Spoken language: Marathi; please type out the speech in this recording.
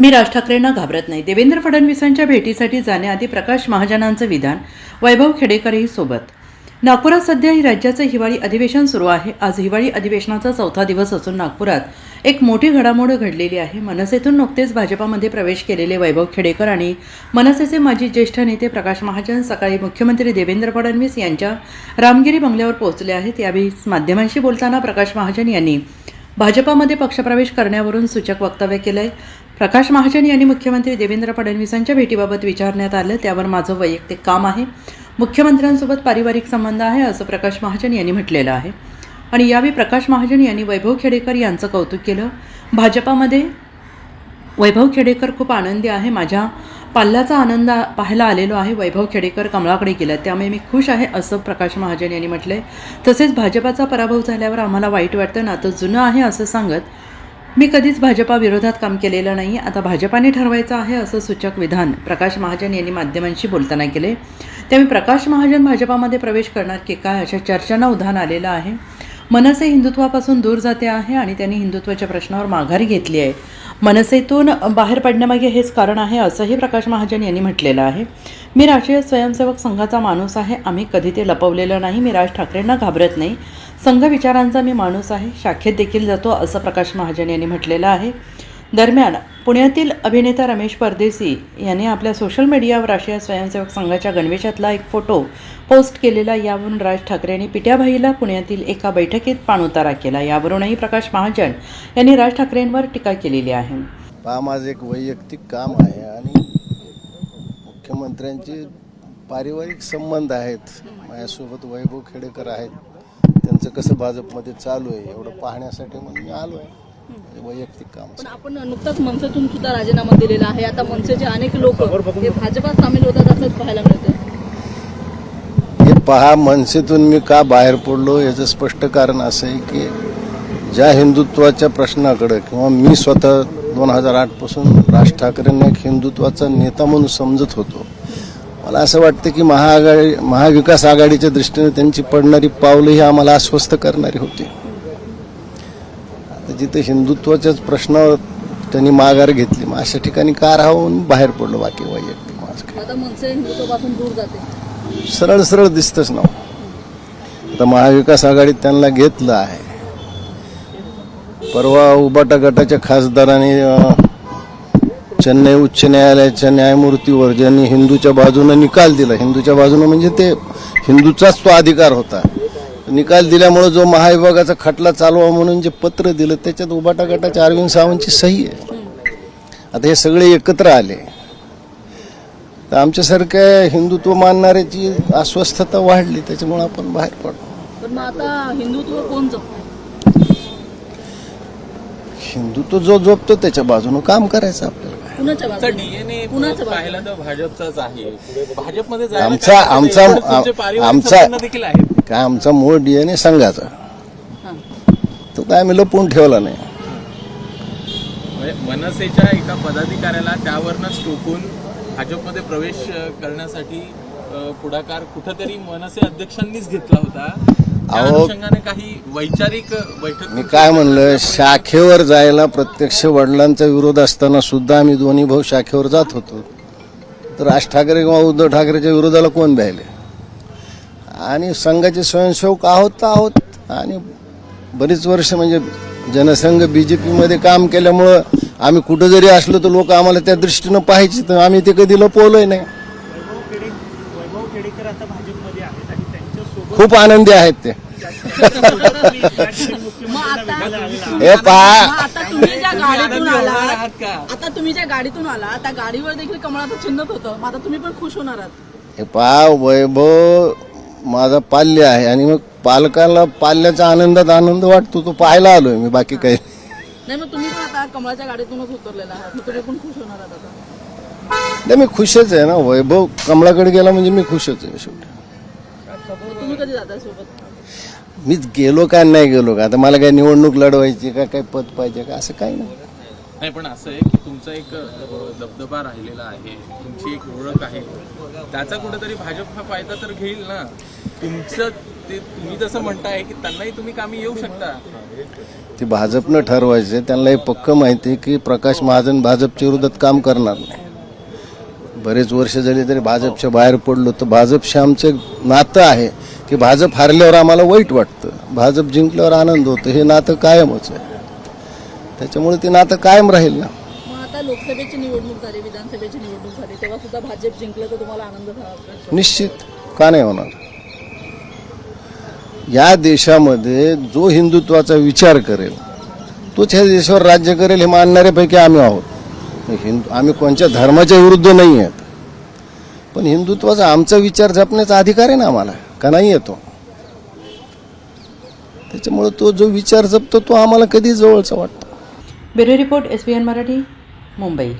मी राज ठाकरेंना घाबरत नाही. देवेंद्र फडणवीसांच्या भेटीसाठी जाण्याआधी प्रकाश महाजनांचं विधान वैभव खेडेकरही सोबत. नागपुरात सध्या ही राज्याचं हिवाळी अधिवेशन सुरू आहे. आज हिवाळी अधिवेशनाचा चौथा दिवस असून नागपुरात एक मोठी घडामोड घडलेली आहे. मनसेतून नुकतेच भाजपामध्ये प्रवेश केलेले वैभव खेडेकर आणि मनसेचे माजी ज्येष्ठ नेते प्रकाश महाजन सकाळी मुख्यमंत्री देवेंद्र फडणवीस यांच्या रामगिरी बंगल्यावर पोहोचले आहेत. यावेळी माध्यमांशी बोलताना प्रकाश महाजन यांनी भाजपामध्ये पक्षप्रवेश करण्यावरून सूचक वक्तव्य केलं आहे प्रकाश महाजन यांनी मुख्यमंत्री देवेंद्र फडणवीसांच्या भेटीबाबत विचारण्यात आलं. त्यावर माझं वैयक्तिक काम आहे. मुख्यमंत्र्यांसोबत पारिवारिक संबंध आहे असं प्रकाश महाजन यांनी म्हटलेलं आहे. आणि यावेळी प्रकाश महाजन यांनी वैभव खेडेकर यांचं कौतुक केलं. भाजपामध्ये वैभव खेडेकर खूप आनंदी आहे. माझ्या पाल्ल्याचा आनंद पाहायला आलेलो आहे. वैभव खेडेकर कमळाकडे गेला त्यामुळे मी खुश आहे असं प्रकाश महाजन यांनी म्हटलंय. तसेच भाजपाचा पराभव झाल्यावर आम्हाला वाईट वाटतं नातं जुनं आहे असं सांगत मी कधीच भाजपा विरोधात काम केलेलं नाही. आता भाजपाने ठरवायचं आहे असं सूचक विधान प्रकाश महाजन यांनी माध्यमांशी बोलताना केले. त्यावेळी प्रकाश महाजन भाजपामध्ये प्रवेश करणार की काय अशा चर्चांना उधाण आलेलं आहे. मनसे हिंदुत्वापासून दूर जाते आहे आणि त्यांनी हिंदुत्वाच्या प्रश्नावर माघारी घेतली आहे. मनसेतून बाहेर पडण्यामागे हेच कारण आहे असंही प्रकाश महाजन यांनी म्हटलेलं आहे. मी राष्ट्रीय स्वयंसेवक संघाचा माणूस आहे. आम्ही कधी ते लपवलेलं नाही. मी राज ठाकरेंना घाबरत नाही. संघ विचारांचा मी माणूस आहे. शाखेत देखील जातो असं प्रकाश महाजन यांनी म्हटलेलं आहे. दरम्यान पुण्यातील अभिनेता रमेश परदेसी यांनी आपल्या सोशल मीडियावर राष्ट्रीय स्वयंसेवक संघाच्या गणवेशातला एक फोटो पोस्ट केलेला यावरून राज ठाकरे यांनी पिट्याभाईला पुण्यातील एका बैठकीत पाणउतारा केला. यावरूनही प्रकाश महाजन यांनी राज ठाकरेंवर टीका केलेली आहे. काम माझं एक वैयक्तिक काम आहे आणि मुख्यमंत्र्यांचे पारिवारिक संबंध आहेत. माझ्यासोबत वैभव खेडेकर आहेत. त्यांचं कसं भाजपमध्ये चालू आहे एवढं पाहण्यासाठी म्हणून मी आलो आहे हे वैयक्तिक काम पण आपण नुकताच मनसेतून सुद्धा राजीनामा दिलेला आहे. आता मनसेचे अनेक लोक हे भाजपात सामील होतात असंच पाहायला मिळतं हे पहा मनसेतून मी का बाहेर पडलो याचं स्पष्ट कारण असं आहे की ज्या हिंदुत्वाच्या प्रश्नाकडे किंवा मी स्वतः दोन हजार आठपासून राज ठाकरेंना एक हिंदुत्वाचा नेता म्हणून समजत होतो मला असं वाटतं की महाआघाडी महाविकास आघाडीच्या दृष्टीने त्यांची पडणारी पावलं ही आम्हाला अस्वस्थ करणारी होती. आता जिथे हिंदुत्वाच्याच प्रश्नावर त्यांनी माघार घेतली मग अशा ठिकाणी का राहून बाहेर पडलो बाकी वैयक्तिक माझं सरळ सरळ दिसतच ना आता महाविकास आघाडीत त्यांना घेतलं आहे. परवा उबाटा गटाच्या खासदारांनी चेन्नई उच्च न्यायालयाच्या न्यायमूर्तीवर ज्यांनी हिंदूच्या बाजूनं निकाल दिला. हिंदूच्या बाजूनं म्हणजे ते हिंदूचाच तो अधिकार होता. निकाल दिल्यामुळे जो महाविभागाचा खटला चालवा म्हणून जे पत्र दिलं त्याच्यात उबाटा गटाच्या अरविंद सावंतची सही आहे. आता हे सगळे एकत्र आले. तर आमच्यासारख्या हिंदुत्व मानणाऱ्याची अस्वस्थता वाढली त्याच्यामुळे आपण बाहेर पडलो. आता हिंदुत्व कोण जपतं हिंदुत्व जो जोपतो त्याच्या बाजूनं काम करायचं आपल्याला. आमचा बाजूने डीएनए कुणाचं बाजू? पाहिला तर भाजपचाच आहे भाजपमध्ये जायला आमचा काय आमचा नाही. तुमचे पारिवारिक आमचा संबंध देखील आहेत काय आमचा मूळ डीएनए संघाचा हां. तो काय आम्ही लपवून ठेवला नाही म्हणजे मनसेच्या एका पदाधिकाऱ्याला त्यावरनच टोकून भाजपमध्ये प्रवेश अ, करण्यासाठी अ, पुढाकार कुठंतरी मनसे अध्यक्षांनीच घेतला होता. अनुषंगाने काही वैचारिक बैठक मी काय म्हणलं शाखेवर जायला प्रत्यक्ष वडिलांचा विरोध असताना सुद्धा आम्ही दोन्ही भाऊ शाखेवर जात होतो. तर राज ठाकरे किंवा उद्धव ठाकरेच्या विरोधाला कोण द्यायले? आणि संघाचे स्वयंसेवक आहोत तर आहोत. आणि बरीच वर्ष म्हणजे जनसंघ बीजेपीमध्ये काम केल्यामुळं आम्ही कुठं जरी असलो तर लोक आम्हाला त्या दृष्टीनं पाहायचे. तर आम्ही ते कधी लपवलंय नाही वैभव खेडेकर आता भाजपमध्ये आहेत आणि त्यांच्यासोबत खूप आनंदी आहेत ते. हे पहा आता तुम्ही ज्या गाडीतून आला आहात का आता तुम्ही ज्या गाडीतून आला त्या गाडीवर देखील कमळाचं चिन्हच होतं. मग आता तुम्ही पण खुश होणार आहात. हे पहा वैभव माझा पाल्य आहे आणि मग पालकाला पाल्याच्या आनंदात आनंद वाटतो तो पाहायला आलोय मी बाकी काही. नाही. मग तुम्ही पण आता कमळाच्या गाडीतूनच उतरलेला आहात. मग तुम्ही पण खुश होणार आहात आता. नाही मी खुशच आहे ना वैभव कमळाकडे गेला म्हणजे मी खुशच आहे शेवटी. कधी जाताय सोबत? मीच गेलो का नाही गेलो का? आता मला काय निवडणूक लढवायची का काय पद पाहिजे का? असं काही नाही. नाही पण असं आहे की तुमचा एक अ, दबदबा राहिलेला आहे. तुमची एक ओळख आहे. त्याचा कुठेतरी भाजप हा फायदा तर घेईल ना? तुमचं ते तुम्ही जसं म्हणताय की त्यांनाही तुम्ही कामी येऊ शकता. ते भाजपनं ठरवायचे त्यांना हे पक्क माहिती आहे की प्रकाश महाजन भाजपच्या विरोधात काम करणार नाही. बरेच वर्ष झाली तरी भाजपच्या बाहेर पडलो. तर भाजपशी आमचं नातं आहे. की भाजप हारल्यावर आम्हाला वाईट वाटतं. भाजप जिंकल्यावर आनंद होतो. हे नातं कायमच आहे. त्याच्यामुळे ते नातं कायम राहील ना. मग आता लोकसभेची निवडणूक झाली विधानसभेची निवडणूक झाली तेव्हा सुद्धा भाजप जिंकलं तर तुम्हाला आनंद झाला निश्चित. का नाही होणार? या देशामध्ये जो हिंदुत्वाचा विचार करेल तोच ह्या देशावर राज्य करेल हे मानणाऱ्यापैकी आम्ही आहोत. हिंदू आम्ही कोणत्या धर्माच्या विरुद्ध नाही आहेत. पण हिंदुत्वाचा आमचा विचार जपण्याचा अधिकार आहे ना आम्हाला. का नाही येतो? त्याच्यामुळे तो जो विचार जपतो तो आम्हाला कधी जवळचा वाटतो bureau report S B N Marathi Mumbai.